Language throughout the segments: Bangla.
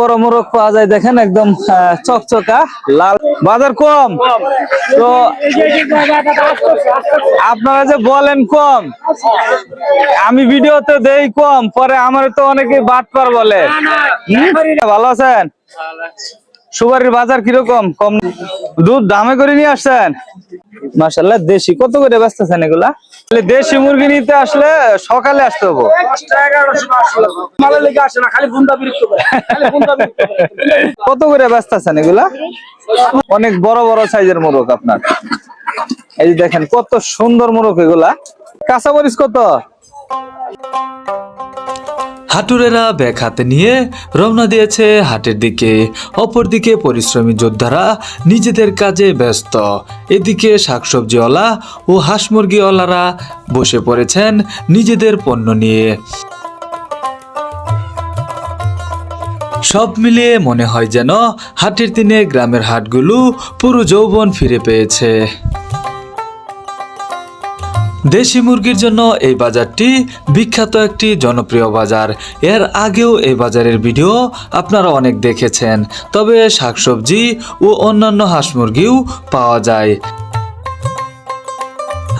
বড় মোরগ পাওয়া যায়, দেখেন একদম চকচকা, লাল, বাজার কম। তো আপনারা যে বলেন কম, আমি ভিডিওতে দেই কম, পরে আমার তো অনেকে বাটপার বলে? ভালো আছেন? সুপারির বাজার কীরকম? কম দুধ দামে করে নিয়ে আসছেন? মাসাল্লাহ দেশি। কত করে বেচতেছেন এগুলা? তাহলে দেশি মুরগি নিতে আসলে সকালে আসতে হবে। কত করে ব্যস্ত আছেন এগুলা? অনেক বড় বড় সাইজের মোরগ আপনার। এই দেখেন কত সুন্দর মোরগ এগুলা। কাঁচামরিচ কত? হাটুরেরা ব্যাগ হাতে নিয়ে রওনা দিয়েছে হাটের দিকে। অপরদিকে পরিশ্রমী যোদ্ধারা নিজেদের কাজে ব্যস্ত। এদিকে শাকসবজিওয়ালা ও হাঁস মুরগিওয়ালারা বসে পড়েছেন নিজেদের পণ্য নিয়ে। সব মিলিয়ে মনে হয় যেন হাটের দিনে গ্রামের হাটগুলো পুরো যৌবন ফিরে পেয়েছে। দেশি মুরগির জন্য এই বাজারটি বিখ্যাত একটি জনপ্রিয় বাজার। এর আগেও এই বাজারের ভিডিও আপনারা অনেক দেখেছেন। তবে শাকসবজি ও অন্যান্য হাঁস মুরগিও পাওয়া যায়।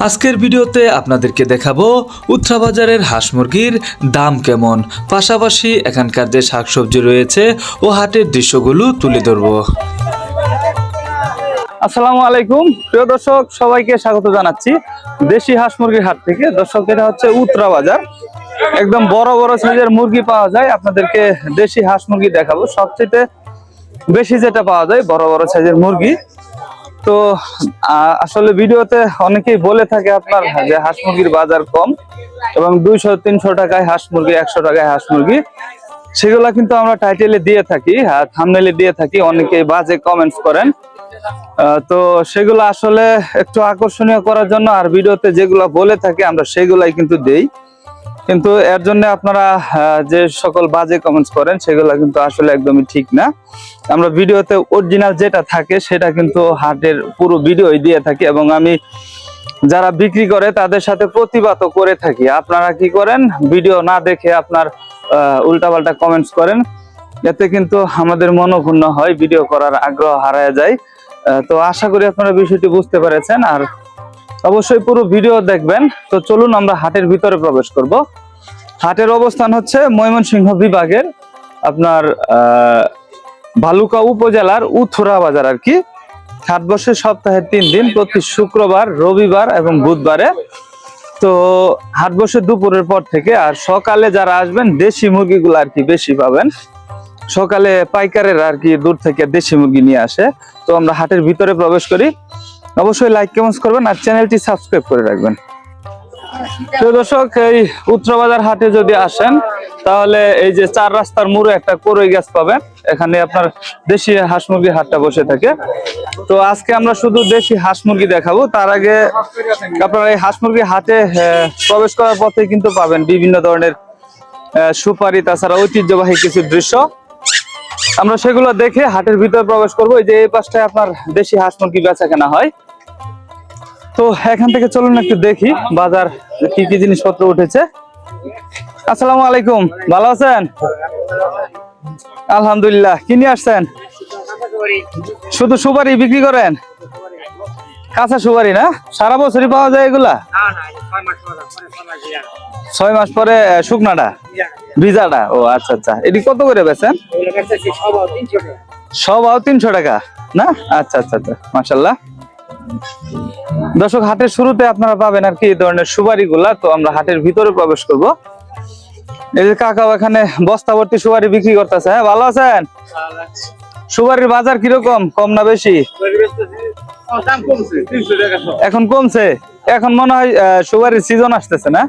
আজকের ভিডিওতে আপনাদেরকে দেখাবো উত্তরা বাজারের হাঁস মুরগির দাম কেমন। পাশাপাশি এখানকার যে শাকসবজি রয়েছে ও হাটের দৃশ্যগুলো তুলে ধরবো। আসসালামু আলাইকুম। প্রিয় দর্শক, সবাইকে স্বাগত জানাচ্ছি দেশি হাঁস মুরগির হাট থেকে। দর্শক, এটা হচ্ছে উত্তরা বাজার। একদম বড় বড় সাইজের মুরগি পাওয়া যায়। আপনাদেরকে দেশি হাঁস মুরগি দেখাবো। সবচেয়ে বেশি যেটা পাওয়া যায়, বড় বড় সাইজের মুরগি। তো আসলে ভিডিওতে অনেকেই বলে থাকে আপনার যে হাঁস মুরগির বাজার কম এবং দুইশো, তিনশো টাকায় হাঁস মুরগি, একশো টাকায় হাঁস মুরগি। সেগুলা কিন্তু আমরা টাইটেলে দিয়ে থাকি থামনেলে দিয়ে থাকি। অনেকেই বাজে কমেন্টস করেন। তো সেগুলো আসলে একটু আকর্ষণীয় করার জন্য আর ভিডিওতে যেগুলো বলে থাকি, আমরা সেগুলাই কিন্তু দেই। কিন্তু এর জন্য আপনারা যে সকল বাজে কমেন্টস করেন, সেগুলো কিন্তু আসলে একদমই ঠিক না। আমরা ভিডিওতে অরিজিনাল যেটা থাকে, সেটা কিন্তু হাটের পুরো ভিডিওই দিয়ে থাকি এবং আমি যারা বিক্রি করে, তাদের সাথে প্রতিবাদও করে থাকি। আপনারা কি করেন? ভিডিও না দেখে আপনার উল্টাপাল্টা কমেন্টস করেন। এতে কিন্তু আমাদের মনোক্ষুণ্ণ হয়, ভিডিও করার আগ্রহ হারায় যায়। তো আশা করি আপনারা বিষয়টি বুঝতে পেরেছেন। আর অবশ্যই পুরো ভিডিও দেখবেন। তো চলুন আমরা হাটের ভিতরে প্রবেশ করব। হাটের অবস্থান হচ্ছে ময়মনসিংহ বিভাগের আপনার ভালুকা উপজেলার উথুরা বাজার আর কি। হাট বসে তিন দিন, প্রতি শুক্রবার, রবিবার এবং বুধবারে। তো হাট বসে দুপুরের পর থেকে আর সকালে যারা আসবেন, দেশি মুরগিগুলো আর কি বেশি পাবেন। সকালে পাইকারের আর কি দূর থেকে দেশি মুরগি নিয়ে আসে। তো আমরা হাটের ভিতরে প্রবেশ করি। অবশ্যই লাইক কেমন করবেন আর চ্যানেলটি সাবস্ক্রাইব করে রাখবেন। তো দর্শক, এই উত্তরবাজার হাটে যদি আসেন, তাহলে এই যে চার রাস্তার মোড়ে একটা করই গাছ পাবেন। এখানে আপনার দেশি হাঁস মুরগির হাটটা বসে থাকে। তো আজকে আমরা শুধু দেশি হাঁস মুরগি দেখাবো। তার আগে আপনারা এই হাঁস মুরগি হাটে প্রবেশ করার পথে কিন্তু পাবেন বিভিন্ন ধরনের সুপারি, তাছাড়া ঐতিহ্যবাহী কিছু দৃশ্য। আমরা সেগুলো দেখে হাটের ভিতরে প্রবেশ করব। যে এই পাশটায় আপনার দেশি হাঁস মুরগি বেচা কেনা হয়। তো এখান থেকে চলুন একটু দেখি বাজার কি কি জিনিসপত্র উঠেছে। আসসালামু আলাইকুম, ভালো আছেন? আলহামদুলিল্লাহ, কি নিয়ে আসছেন? শুধু সুপারি বিক্রি করেন? কাঁচা সুপারি না? সারা বছরই পাওয়া যায় এগুলা? ছয় মাস পরে শুকনাটা? ভিজাটা? ও আচ্ছা আচ্ছা। এটি কত করে বেছেন সব আও তিনশো টাকা। না? আচ্ছা আচ্ছা আচ্ছা। মাসাল্লাহ দর্শক হাটের শুরুতে আপনারা পাবেন আর কি এই ধরনের সুপারি গুলা তো আমরা হাটের ভিতরে প্রবেশ করব। এই যে কাকাও এখানে বস্তা ভর্তি সুপারি বিক্রি করতেছে। হ্যাঁ ভালো আছেন? সুপারির বাজার কীরকম? কম না বেশি? এখন কমছে? এখন মনে হয় আহ, সুপারির সিজন আসতেছে না?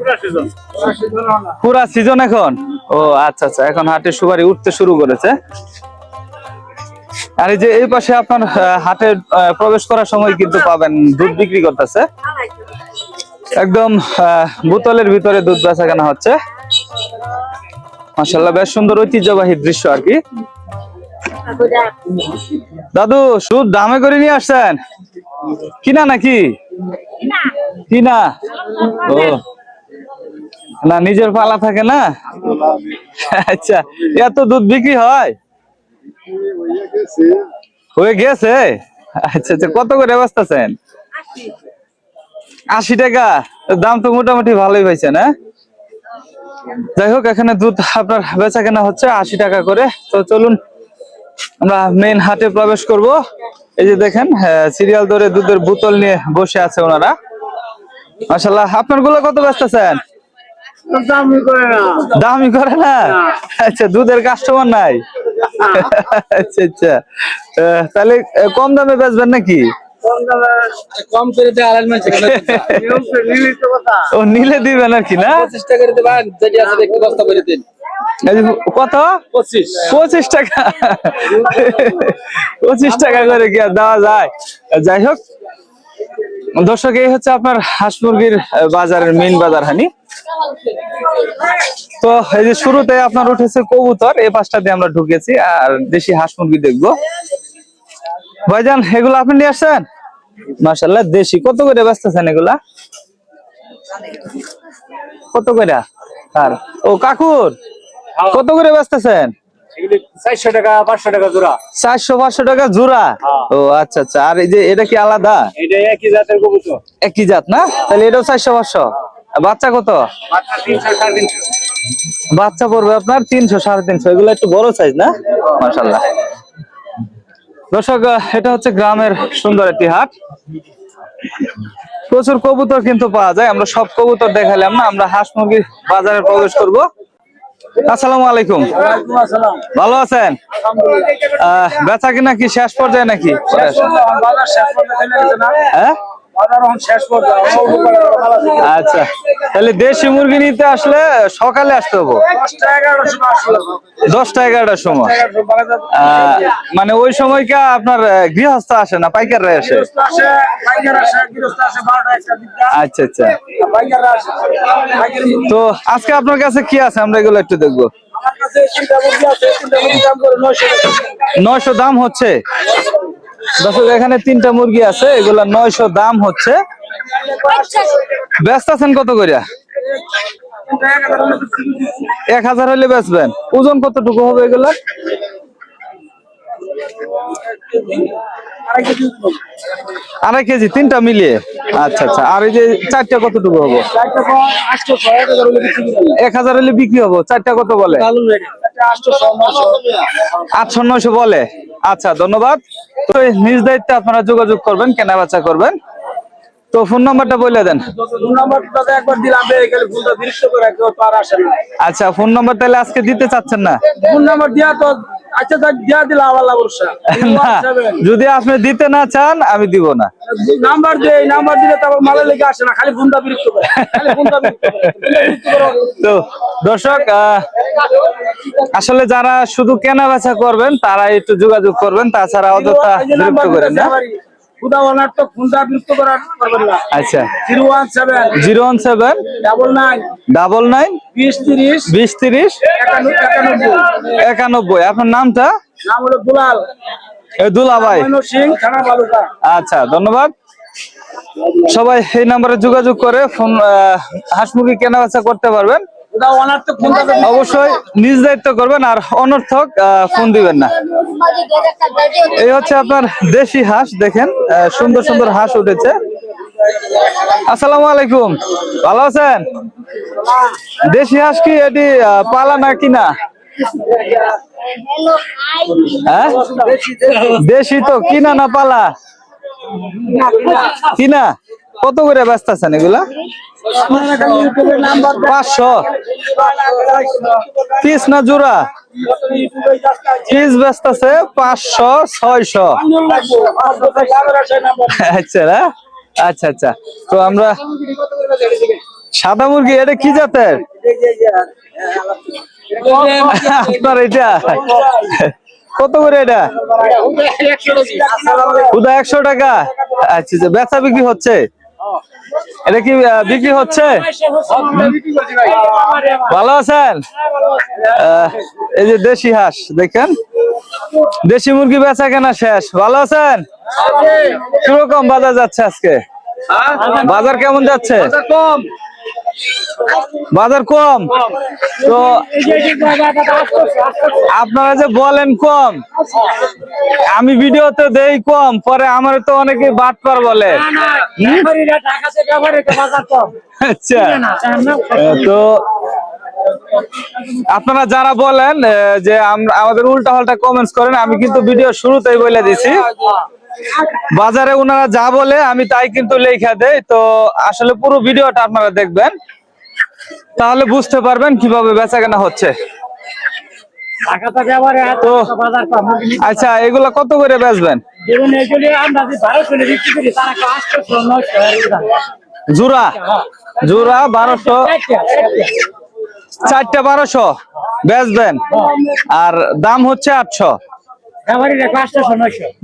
পুরা সিজন এখন? ও আচ্ছা আচ্ছা এখন হাটে সুপারি উঠতে শুরু করেছে। আর এই যে এই পাশে আপনার হাটে প্রবেশ করার সময় কিন্তু পাবেন দুধ বিক্রি করতেছে। একদম বোতলের ভিতরে দুধ বেচা কেনা হচ্ছে। মাসাল্লাহ বেশ সুন্দর ঐতিহ্যবাহী দৃশ্য আর কি। দাদু সুদ দামে করে নিয়ে আসছেন? কিনা নাকি? কিনা। ও। না নিজের পালা থাকে না? আচ্ছা এত দুধ বিক্রি হয়? হয়ে গেছে? আচ্ছা আচ্ছা কত করে বেচতেছেন? আশি টাকা। দাম তো মোটামুটি ভালোই পাইছে না যাই হোক এখানে দুধ আপনার বেচা কেনা হচ্ছে আশি টাকা করে। তো চলুন আমরা মেন হাটে প্রবেশ করব। এই যে দেখেন সিরিয়াল ধরে দুধের বোতল নিয়ে বসে আছে ওনারা। মাসাল্লাহ আপনারগুলো কত বেচতেছেন? দামি করে না। দামি করে না? আচ্ছা দুধের কাস্টমার নাই। আচ্ছা আচ্ছা। তাহলে কম দামে বেচবেন নাকি? কম দামে করে ও নিলে দিবেন আর কি না? চেষ্টা করে দেবেন যেটি আছে একটু বস্তা করে দিন। কত? পঁচিশ। টাকা। পঁচিশ টাকা করে দেওয়া যায়? যাই হোক দর্শক এই হচ্ছে আপনার হাঁস মুরগির বাজারের মেইন বাজার হানি। তো এই যে শুরুতে আপনার উঠেছে কবুতর এই পাশটা দিয়ে আমরা ঢুকেছি আর দেশি হাঁস মুরগি দেখব। ভাইজান এগুলো আপনি নিয়ে আসছেন? মাশাল্লাহ দেশি। কত করে বেচতেছেন এগুলা? কত করে? আর? ও কাকুর? কত করে বেচতেছেন? চারশো টাকা পাঁচশো টাকা জোড়া। চারশো পাঁচশো টাকা জোড়া? হ্যাঁ। ও আচ্ছা আচ্ছা। আর এই যে এটা কি আলাদা? এটা একই জাতের কবুতর। একই জাত না? তাহলে এটাও চারশো পাঁচশো। বাচ্চা কত? বাচ্চা পড়বে আপনার তিনশো সাড়ে তিনশো। এগুলো একটু বড় সাইজ না? মাসাল্লাহ দর্শক এটা হচ্ছে গ্রামের সুন্দর একটি হাট। প্রচুর কবুতর কিন্তু পাওয়া যায়। আমরা সব কবুতর দেখালাম না। আমরা হাঁস মুরগির বাজারে প্রবেশ করব। আসসালামু আলাইকুম। আসসালাম। ভালো আছেন? আহ, বেচা কিনা কি শেষ পর্যায়ে নাকি? হ্যাঁ? আচ্ছা তাহলে দেশি মুরগি নিতে আসলে সকালে আসতে হব? দশটা এগারোটার সময় মানে ওই সময়টা আপনার গৃহস্থ আসে না পাইকাররা আসে? আচ্ছা আচ্ছা। তো আজকে আপনার কাছে কি আছে? আমরা এগুলো একটু দেখব। নয়শো দাম হচ্ছে? দর্শক, এখানে তিনটা মুরগি আছে, এগুলা নয়শো দাম হচ্ছে। ব্যস্ত আছেন কত করিয়া এক হাজার হলে বেচবেন। ওজন কতটুকু হবে এগুলা? আড়াই কেজি, তিনটা মিলিয়ে? আচ্ছা আচ্ছা। আর এই যে চারটা কতটুকু হব? এক হাজার হলে বিক্রি হব। চারটা কত বলে? আটশো নয়শো। বলে। আচ্ছা ধন্যবাদ। তো নিজ দায়িত্বে আপনারা যোগাযোগ করবেন কেনা বেচা করবেন। তো ফোন নাম্বারটা বলে দেন। আচ্ছা ফোন নাম্বার তাহলে আজকে দিতে চাচ্ছেন না? ফোন নাম্বার দিয়া তো আচ্ছা দিয়া দিলাম আল্লাহ ভরসা। যদি আপনি দিতে না চান আমি দিব না। নাম্বার দিয়ে নাম্বার দিলে তারপর লেগে আসে না খালি ফোনটা বিরক্ত করে। তো দর্শক আসলে যারা শুধু কেনা বেচা করবেন তারা একটু যোগাযোগ করবেন তাছাড়া অযথা বিরক্ত করেন না। করার পারবেন না। আচ্ছা। Zero one seven zero one seven double nine double nine বিশ তিরিশ বিশ তিরিশ একানব্বই। একানব্বই। আপনার নামটা? নাম হলো দুলাল। দুলা ভাই। সিং থানা বালুকা আচ্ছা ধন্যবাদ। সবাই এই নাম্বারে যোগাযোগ করে ফোন হাঁস মুরগি কেনা বেচা করতে পারবেন। ফোনটা অবশ্যই নিজ দায়িত্ব করবেন আর অনর্থক ফোন দিবেন না। এই হচ্ছে আপনার দেশি হাঁস দেখেন সুন্দর সুন্দর হাঁস উঠেছে। আসসালামু আলাইকুম। ভালো আছেন? দেশি হাঁস কি এটি পালা না কিনা? হ্যাঁ? দেশি তো কিনা না পালা? কিনা? কত করে ব্যস্ত আছেন এগুলা? পাঁচশো। পিস না জোড়া? পিস ব্যস্ত আছে পাঁচশো ছয়শো। আচ্ছা না আচ্ছা আচ্ছা। তো আমরা সাদা মুরগি এটা কি জাতের? আপনার এটা? কত করে এটা? একশো টাকা। আচ্ছা আচ্ছা। বেচা বিক্রি হচ্ছে? এটা কি বিক্রি হচ্ছে? ভালো আছেন? এই যে দেশি হাঁস দেখেন। দেশি মুরগি বেচা কেনা শেষ। ভালো আছেন? কীরকম বাজার যাচ্ছে আজকে? বাজার কেমন যাচ্ছে? কম। বাজার কম? তো আপনারা যে বলেন কম আমি ভিডিওতে দেই কম পরে আমার তো অনেকে বাটপার বলে। আচ্ছা। তো আপনারা যারা বলেন যে আমরা আমাদের উল্টা পাল্টা কমেন্টস করেন আমি কিন্তু ভিডিও শুরুতেই বলে দিছি। বাজারে ওনারা যা বলে আমি তাই কিন্তু লেখা দেই। তো আসলে পুরো ভিডিওটা আপনারা দেখবেন। তাহলে বুঝতে পারবেন কীভাবে বেচা কেনা হচ্ছে তো আচ্ছা এগুলা কত করে বেচবেন? জোড়া? জোড়া বারোশো। চারটা বারোশো। বেচবেন। আর দাম হচ্ছে আটশো।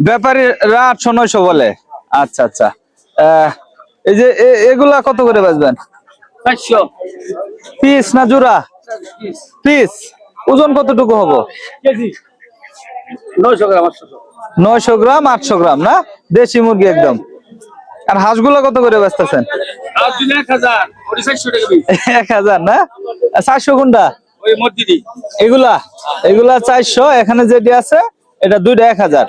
ব্যাপারীরা আটশো নয়শো। বলে। আচ্ছা আচ্ছা। এই যে এগুলা কত করে বেচবেন? পিস না জোড়া? পিস। ওজন কতটুকু হব? নয়শো গ্রাম আটশো গ্রাম। না? দেশি মুরগি একদম। আর হাঁসগুলো কত করে বেচতেছেন? এক হাজার। না? চারশো কোনটা? এগুলা? এগুলা চারশো। এখানে যেটি আছে এটা দুইটা এক হাজার।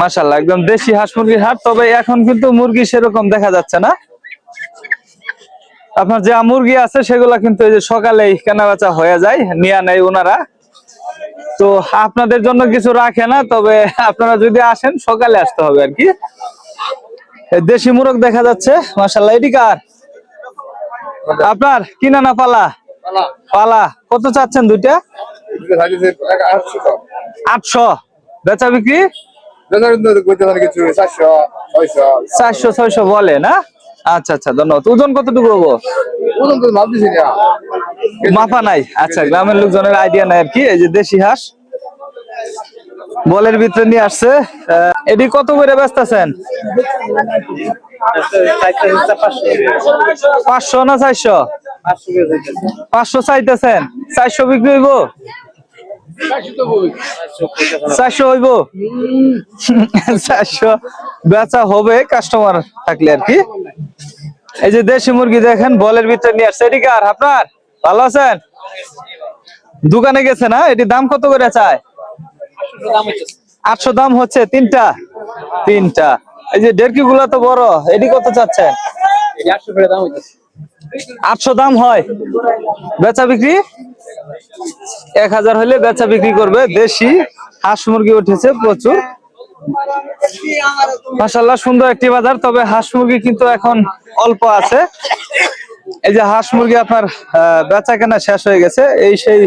মাসাল্লাহ একদম দেশি হাঁস মুরগির হাট তবে এখন কিন্তু মুরগি সেরকম দেখা যাচ্ছে না। আপনার যা মুরগি আছে সেগুলা কিন্তু এই যে সকালেই কেনা বেচা হয়ে যায় নিয়ে নেয় ওনারা তো আপনাদের জন্য কিছু রাখে না তবে আপনারা যদি আসেন সকালে আসতে হবে আর কি। দেশি মুরগ দেখা যাচ্ছে মাসাল্লাহ এটি কার? আপনার কিনা না পালা? পালা। কত চাচ্ছেন দুইটা? আটশো। বেচা বিক্রি? চারশো, ছয়শো বলে, না? আচ্ছা আচ্ছা ধন্যবাদ। ওজন কতটুকু হব? মাপা নাই। আচ্ছা গ্রামের লোকজনের আইডিয়া নাই আর কি, এই যে দেশি হাঁস। বলের ভিতরে নিয়ে আসছে। এটি কত করে ব্যস্ত আছেন পাঁচশো না চারশো? পাঁচশো চাইতেছেন। চারশো বিক্রি হইব? চারশো হইব? চারশো বেচা হবে কাস্টমার থাকলে আর কি। এই যে দেশি মুরগি দেখেন বলের ভিতরে নিয়ে আসছে। এটি কার আপনার? ভালো আছেন? দোকানে গেছে না? এটি দাম কত করে চায়? আটশো দাম হচ্ছে তিনটা। তিনটা। এই যে ডেরকি গুলা তো বড় এটি কত চাচ্ছেন? আটশো করে দাম হইতেছে। আটশো দাম হয়। বেচা বিক্রি? এক হাজার হলে বেচা বিক্রি করবে। দেশি হাঁস মুরগি উঠেছে প্রচুর। মাসাল্লাহ সুন্দর একটি বাজার। তবে হাঁস মুরগি কিন্তু এখন অল্প আছে। এই যে হাঁস মুরগি আপনার বেচা কেনা শেষ হয়ে গেছে। এই সেই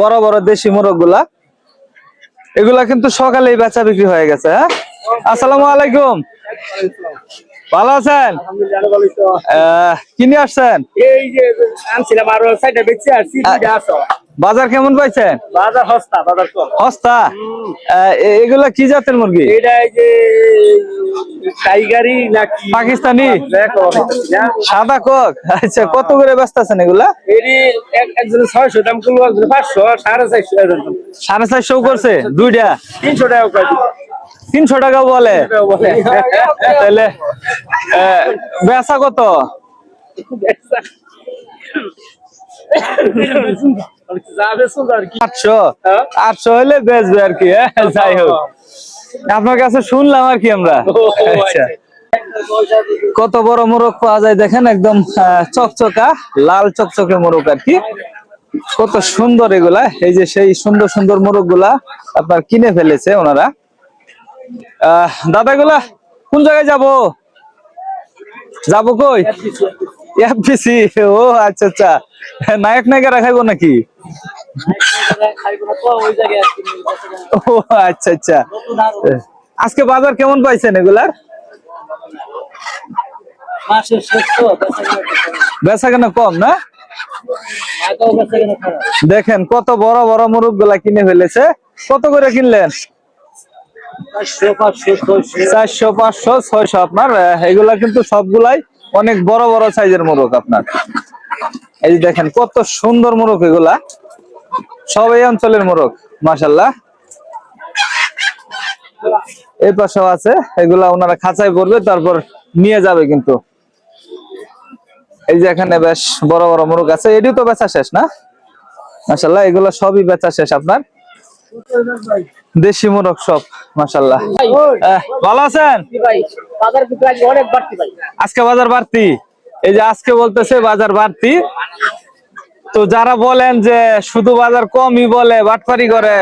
বড় বড় দেশি মোরগগুলা এগুলা কিন্তু সকালেই বেচা বিক্রি হয়ে গেছে হ্যাঁ? আসসালামু আলাইকুম। ভালো আছেন? কিনে আসছেন? এই যে আনছিলাম আরও সাইডে বেঁচে আসছি বাজার কেমন পাইছেন? বাজার সস্তা বাজার কম। হস্তা এগুলা কি জাতের মুরগি? এটা এই যে টাইগারি নাকি? পাকিস্তানি? দেখো সাদা কক? আচ্ছা কত করে ব্যস্ত আছেন এগুলা? এটি ছয়শো দাম করল একজনের পাঁচশো সাড়ে চারশো। সাড়ে চারশো করছে দুইটা? তিনশো টাকা। তিনশো টাকা বলে। তাহলে বেচা কত? আটশো। আটশো হলে বেচবে আর কি? যাই হোক। আপনার কাছে শুনলাম আর কি আমরা। আচ্ছা। কত বড় মোরগ পাওয়া যায় দেখেন একদম চকচকা লাল চকচকে মোরগ আর কি। কত সুন্দর এগুলা এই যে সেই সুন্দর সুন্দর মোরগগুলা আপনার কিনে ফেলেছে ওনারা। দাদা এগুলা কোন জায়গায় যাব? যাব কই? এফবিসি ও আচ্ছা আচ্ছা। নায়ক নায়িকা খাইবো নাকি? ও আচ্ছা আচ্ছা। আজকে বাজার কেমন পাইছেন এগুলার? বেচা কেন কম, না? দেখেন, কত বড় বড় মুরগগুলা কিনে ফেলেছে। কত করে কিনলেন? চারশো, পাঁচশো, ছয়শো আপনার এগুলা কিন্তু সবগুলাই অনেক বড় বড় সাইজের মোরগ আপনার। এই যে দেখেন, কত সুন্দর মোরগ এগুলা। সব এই অঞ্চলের মোরগ মাসাল্লাহ এই পাশেও আছে, এগুলা ওনারা খাঁচায় পড়বে তারপর নিয়ে যাবে কিন্তু। এই যে এখানে বেশ বড় বড় মোরগ আছে, এটিও তো বেচা শেষ না? মাসাল্লাহ এগুলো সবই বেচা শেষ আপনার। দেশি মোরগ সব মাসাল্লাহ ভালো আছেন? আজকে বাজার বাড়তি? এই যে আজকে বলতেছে বাজার বাড়তি। তো যারা বলেন যে শুধু বাজার কমই বলে বাটপারি করে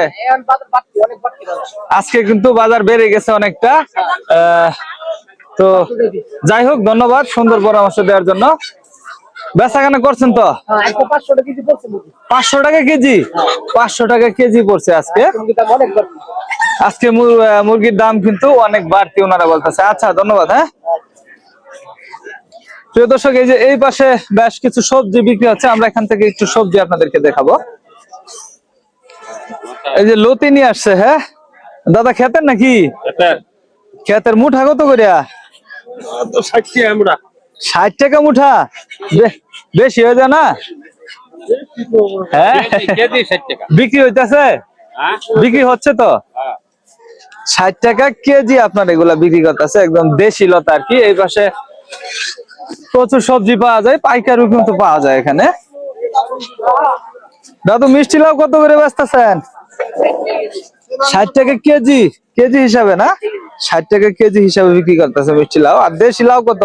আজকে কিন্তু বাজার বেড়ে গেছে অনেকটা। আহ, তো যাই হোক ধন্যবাদ সুন্দর পরামর্শ দেওয়ার জন্য। বেচা কেনা করছেন তো? হ্যাঁ পাঁচশো টাকা কেজি পাঁচশো টাকা কেজি? পাঁচশো টাকা কেজি পড়ছে আজকে? আজকে মুরগির দাম কিন্তু অনেক বাড়তি ওনারা বলতেছে। আচ্ছা ধন্যবাদ হ্যাঁ? প্রিয় দর্শক এই যে এই পাশে বেশ কিছু সবজি বিক্রি হচ্ছে। আমরা এখান থেকে একটু সবজি আপনাদেরকে দেখাবো। এই যে লতি নিয়ে আসছে হ্যাঁ? দাদা খেতেন নাকি? খেতের মুঠা কত করিয়া তো আমরা। ষাট টাকা মুঠা। বেশি হয়ে যায় না? হ্যাঁ? বিক্রি হইতেছে? বিক্রি হচ্ছে তো? ষাট টাকা কেজি আপনার এগুলা বিক্রি করতেছে, একদম দেশি লতা আর কি। এই পাশে প্রচুর সবজি পাওয়া যায়, পাইকারিও কিন্তু পাওয়া যায় এখানে। দাদু, মিষ্টি লাউ কত করে বেচতেছেন? ষাট টাকা কেজি কেজি হিসাবে না? ষাট টাকা কেজি হিসাবে বিক্রি করতেছে, মিষ্টি লাউ। আর দেশি লাউ কত?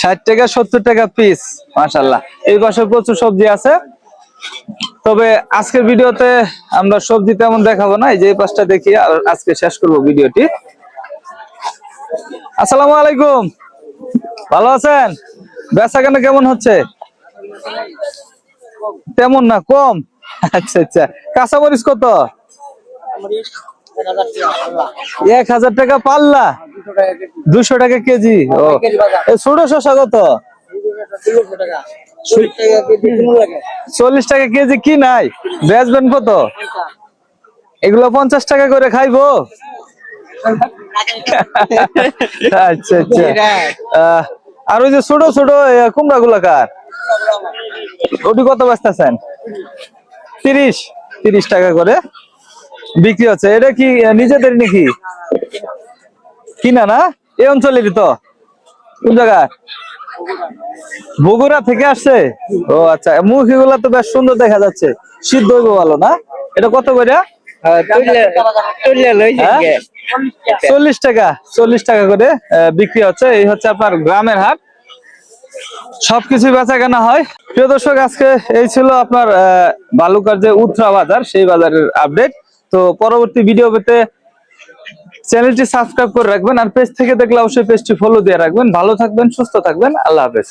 ষাট টাকা, সত্তর টাকা পিস মাশাল্লাহ এই পাশে প্রচুর সবজি আছে। তবে আজকের ভিডিওতে আমরা সবজি তেমন দেখাবো না, এই যে পাশটা দেখি, আর আজকে শেষ করব ভিডিওটি। আসসালামু আলাইকুম। ভালো আছেন? বেচা কেন কেমন হচ্ছে? তেমন না, কম। আচ্ছা আচ্ছা। কাঁচামরিচ কত? এক হাজার টাকা পাল্লা? দুশো টাকা কেজি? ও। ছোট শসা কত? চল্লিশ টাকা কেজি কি নাই? বেচবেন কত? এগুলো পঞ্চাশ টাকা করে খাইবো। আচ্ছা আচ্ছা। আর ওই যে ছোট ছোট কুমড়া গুলা কার? ওটি কত বেচতেছেন? তিরিশ। তিরিশ টাকা করে। বিক্রি হচ্ছে। এটা কি নিজেদের নাকি? কিনা না? এই অঞ্চলেরই তো। কোন জায়গায়? বগুড়া থেকে আসছে? ও আচ্ছা মুখি গুলা তো বেশ সুন্দর দেখা যাচ্ছে। সিদ্ধ ভালো না? এটা কত করে? হ্যাঁ? চল্লিশ টাকা চল্লিশ টাকা করে বিক্রি হচ্ছে। এই হচ্ছে আপনার গ্রামের হাট। সবকিছু বেচা কেনা হয়। প্রিয় দর্শক আজকে এই ছিল আপনার আহ, বালুকার যে উত্তরা বাজার সেই বাজারের আপডেট তো পরবর্তী ভিডিও পেতে চ্যানেলটি সাবস্ক্রাইব করে রাখবেন আর পেজ থেকে দেখলে অবশ্যই পেজটি ফলো দিয়ে রাখবেন। ভালো থাকবেন, সুস্থ থাকবেন। আল্লাহ হাফেজ।